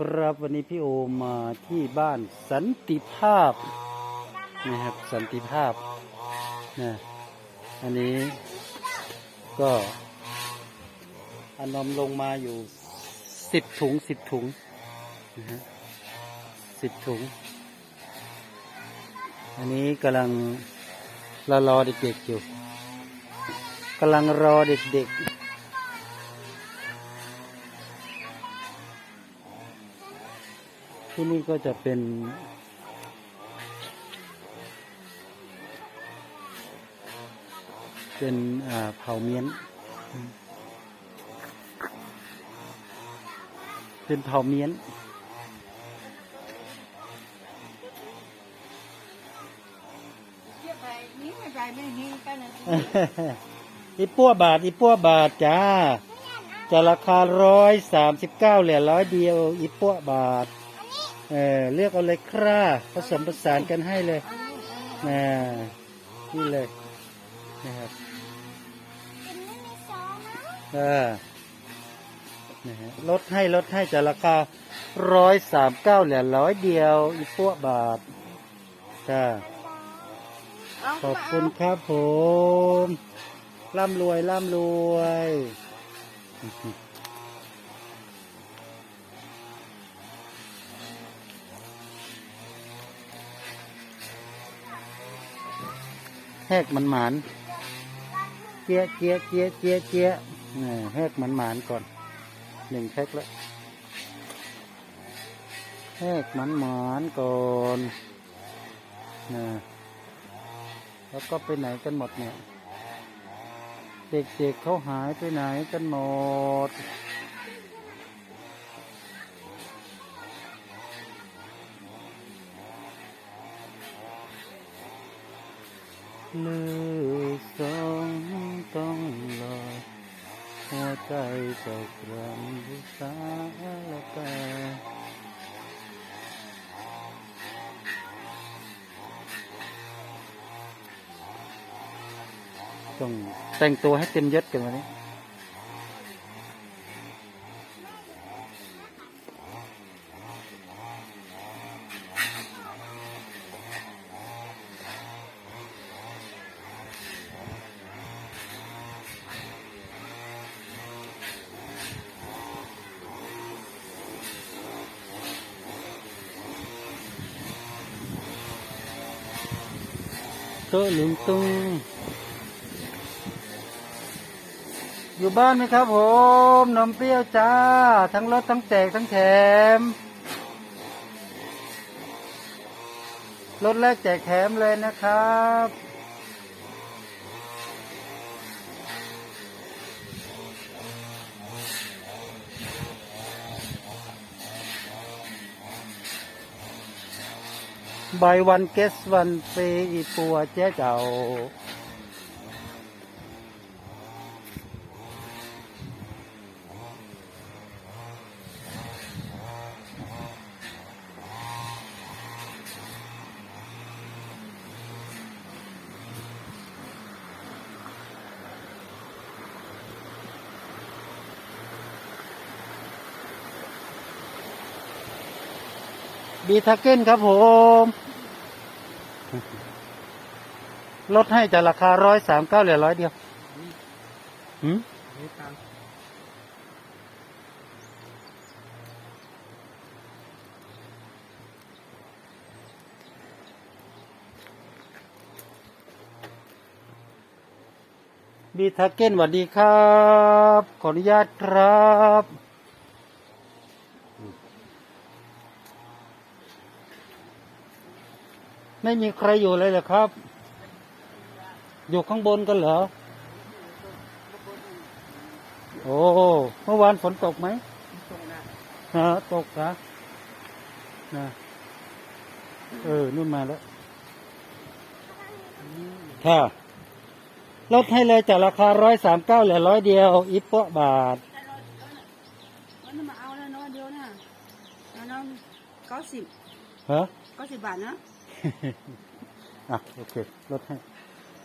ครับวันนี้พี่โอมาที่บ้านสันติภาพนะครับสันติภาพนะอันนี้ก็อานนอมลงมาอยู่สิบถุงสิบถุงนะฮะสิบถุง อันนี้กำลังรอรอเด็กๆอยู่กำลังรอเด็กๆ ที่นี่ก็จะเป็นเป็นอ่าเผ่าเมียน เป็นเผ่าเมียน อีปัวบาท อีปัวบาทจ้า จะราคาร้อยสามสิบเก้าเหรียญร้อยเดียว อีปัวบาท เออเลือกเอาเลยคร่าผสมผสานกันให้เลยนะนี่เลยนะครับเออนะฮะลดให้ลดให้จะราคาร้อยสามเก้าเหรียญร้อยเดียวอีปัวบาทจ้าขอบคุณครับผม ร่ำรวย ร่ำรวย แหกมันหมานเจี๊ยเจี๊ยเจี๊ยเจี๊ยเจี๊ยแหกมันหมานก่อนหนึ่งแพ็คแล้วแหกมันหมานก่อนนะแล้วก็ไปไหนกันหมดเนี่ย เด็กๆเขาหายไปไหนกันหมด ลือสองต้องลอยหัวใจเจ้ากรำบุษาละกาต้องแต่งตัวให้เต็มยศกันวันนี้ โตลุงตุงอยู่บ้านไหมครับผมนมเปรี้ยวจ้า ทั้งรถทั้งแจกทั้งแถมรถแรกแจกแถมเลยนะครับ บวันเกสวันเปอีปัวเจ๊เจ้า บีทาเก้นครับผม ลดให้จากราคาร้อยสามเก้าเหลือร้อยเดียวหืมบีทาเก้นสวัสดีครับ ขออนุญาตครับ ไม่มีใครอยู่เลยเหรอครับ อยู่ข้างบนกันเหรอ โอ้เมื่อวานฝนตกไหมฮะตกนะนะเออนู่นมาแล้วค่ะลดให้เลยจากราคาร้อยสามเก้าเหลือร้อยเดียวอีปะบาทมันมาเอาแล้วเนาะเดียวนะเอาเนาะเก้าสิบฮะเก้าสิบบาทเนาะ อะโอเคลดให้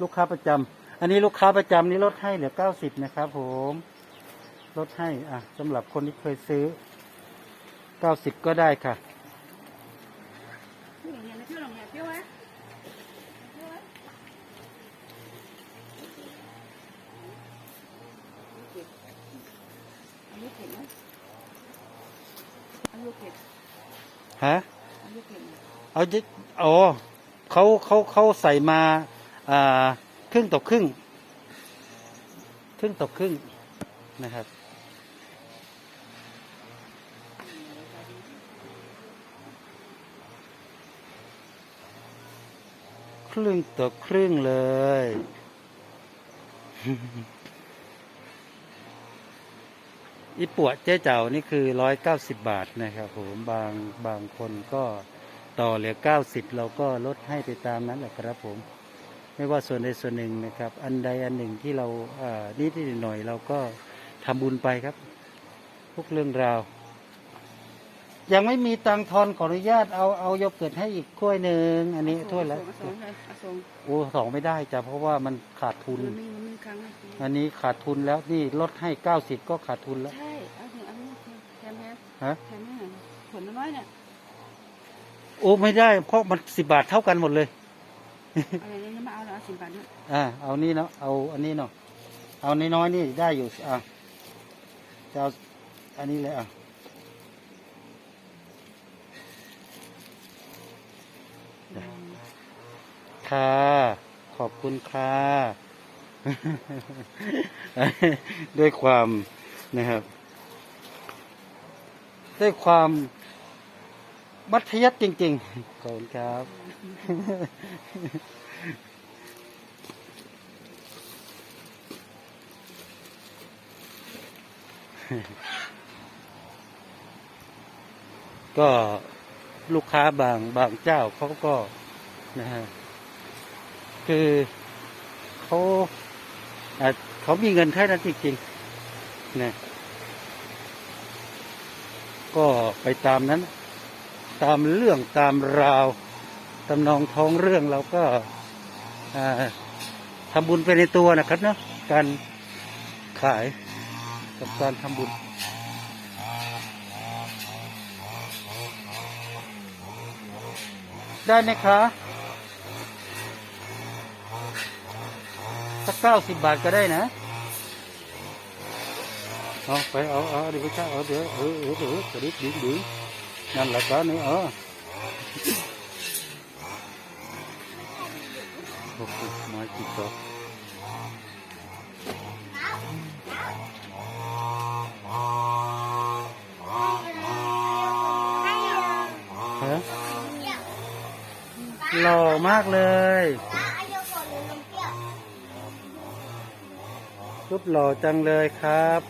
ลูกค้าประจำอันนี้ลูกค้าประจำนี่ลดให้เหลือเก้าสิบนะครับ ผมลดให้อะสำหรับคนที่เคยซื้อเก้าสิบก็ได้ค่ะนี่อย่างเงี้ยนะเที่ยวหลงเนี่ยเที่ยวไหมเที่ยวไหมอายุเก็บไหมอายุเก็บฮะอายุ เอาจิอ๋อเขาเขาเขาใส่มาอ่าครึ่งต่อครึ่ง ครึ่งต่อครึ่งนะครับ ครึ่งต่อครึ่งเลยอีปวดเจ๊เจ้านี่คือร้อยเก้าสิบบาทนะครับผมบางบางคนก็ ต่อเหลือเก้าสิบเราก็ลดให้ไปตามนั้นแหละครับผม ไม่ว่าส่วนใดส่วนหนึ่งนะครับ อันใดอันหนึ่งที่เราอ่านิดนิดหน่อยๆเราก็ทำบุญไปครับ ทุกเรื่องราว ยังไม่มีตังค์ทอนขออนุญาตเอาเอาโยเกิร์ตให้อีกถ้วยหนึ่งอันนี้ถ้วยละอาส่งเลยอาส่งโอ้สองไม่ได้จ้ะเพราะว่ามันขาดทุนมันมีมันมีครั้งนะอันนี้ขาดทุนแล้วนี่ลดให้เก้าสิบก็ขาดทุนแล้วใช่เอาถึงเอานี้แถมแถมฮะแถมให้ผลน้อยเนี่ย โอ้ไม่ได้เพราะมันสิบบาทเท่ากันหมดเลยอะไรเนี่ยมาเอาแล้วสิบบาทเนี่ยอ่าเอานี่เนาะเอาอันนี้เนาะเอาน้อยๆนี่ได้อยู่อะจะเอาอันนี้เลยอะค่ะขอบคุณค่ะด้วยความนะครับ ด้วยความ มัธยัติจริงๆ ขอบคุณครับ ก็ลูกค้าบางบางเจ้าเขาก็นะฮะคือเขาเขามีเงินแค่นั้นจริงๆนะก็ไปตามนั้น ตามเรื่องตามราวตำนองท้องเรื่องเราก็อ่าทำบุญไปในตัวนะครับเนาะการขายกับการทำบุญได้ไหมคะสักเก้าสิบบาทก็ได้นะ เอาไปเอาเอาเดี๋ยวไปช่าเอาเดี๋ยวเออเออเออกระดิกดึงดึง นั่นแหละก็นี่เออโอ้โหไมาจิกต่อหล่อมากเลยรูปหล่อจังเลยครับ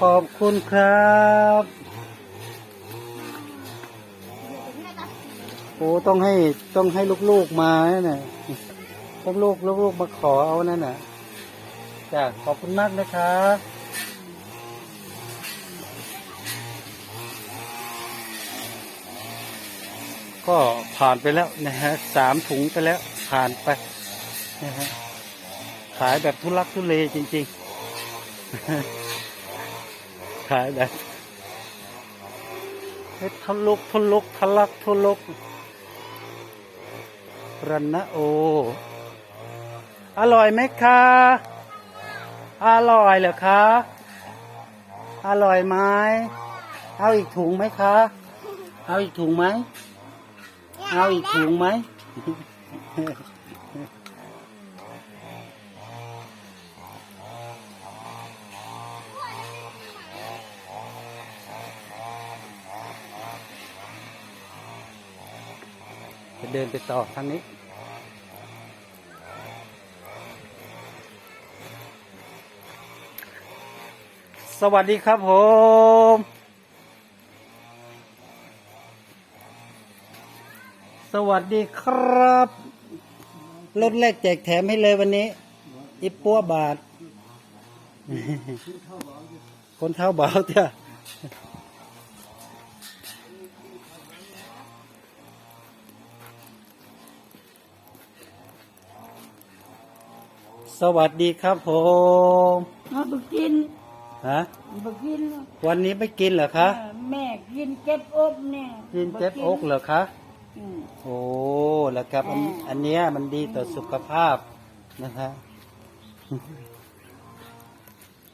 ขอบคุณครับ โอ้ต้องให้ต้องให้ลูกๆมาเนี่ยต้องลูกลูกๆมาขอเอานั่นน่ะจ้ะขอบคุณมากนะคะก็ผ่านไปแล้วนะฮะสามถุงไปแล้วผ่านไปนะฮะขายแบบทุลักทุเลจริง ๆ ขายแบบเฮ็ดทะลุกทุลุกทะลักทุลุกรันนะโอ อร่อยไหมคะ อร่อยเหรอคะ อร่อยไหมเอาอีกถุงไหมคะ เอาอีกถุงไหม เอาอีกถุงไหม เดินไปต่อทางนี้ สวัสดีครับผม สวัสดีครับรถแรกแจกแถมให้เลยวันนี้ อิปปัวบาท คนเท้าเบาเถอะ สวัสดีครับผมมาไปกินฮะไปกินวันนี้ไม่กินเหรอคะเออแม่กินเก็บอกเนี่ยกินเจ็บอกเหรอคะอืมโอ้แล้วครับอันอ่าอันเนี้ยมันดีต่อสุขภาพนะฮะ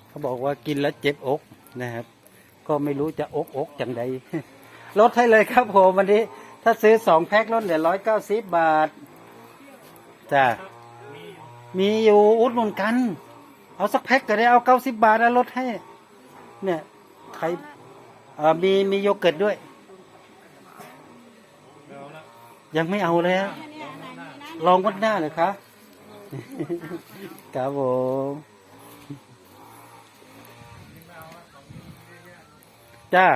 เขาบอกว่ากินแล้วเจ็บอกนะครับ ก็ไม่รู้จะอกอกจังใดลดให้เลยครับผมวันนี้ ถ้าซื้อสองแพ็คลดเหลือร้อยเก้าสิบบาทจ้ะ มีอยู่อุดหนุนกัน เอาสักแพ็คก็ได้เอาเก้าสิบบาทแล้วลดให้ เนี่ยใครเออมีมีโยเกิร์ตด้วย ยังไม่เอาเลยฮะลองวันหน้าเลยคะครับผมจ้า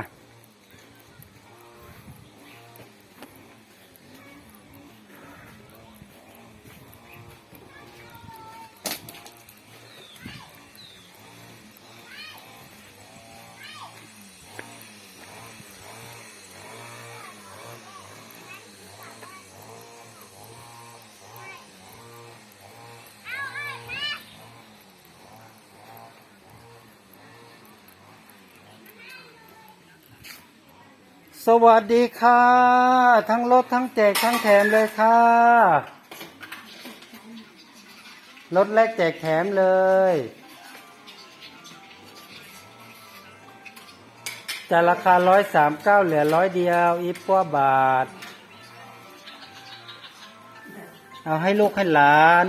สวัสดีค่ะ ทั้งรถทั้งแจกทั้งแถมเลยค่ะรถแรกแจกแถมเลย จากราคาร้อยสามเก้าเหลือร้อยเดียว อีกกว่าบาท เอาให้ลูกให้หลาน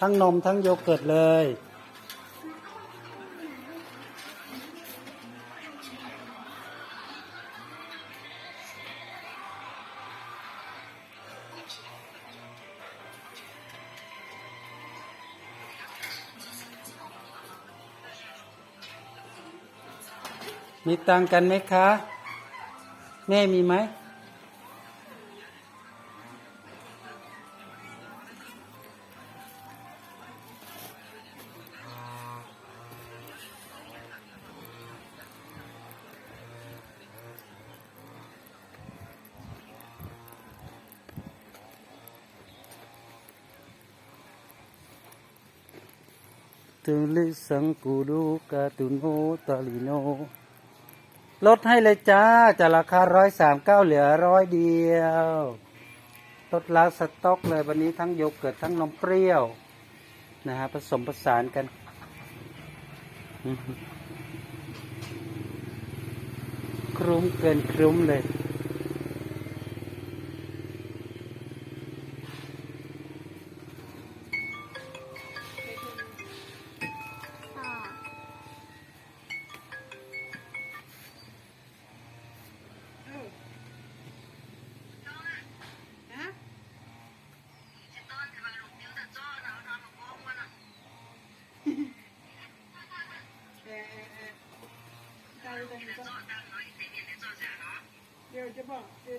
ทั้งนมทั้งโยเกิร์ตเลย มีตังกันไหมคะ แม่มีไหมตุลิสังกูดูกาตุโนตาริโน ลดให้เลยจ้าจากราคาร้อยสามเก้าเหลือร้อยเดียวลดล้างสต็อกเลยวันนี้ทั้งโยเกิร์ตทั้งนมเปรี้ยว นะฮะผสมผสานกัน ครุ้มเกินครุ้มเลย เดี๋ยว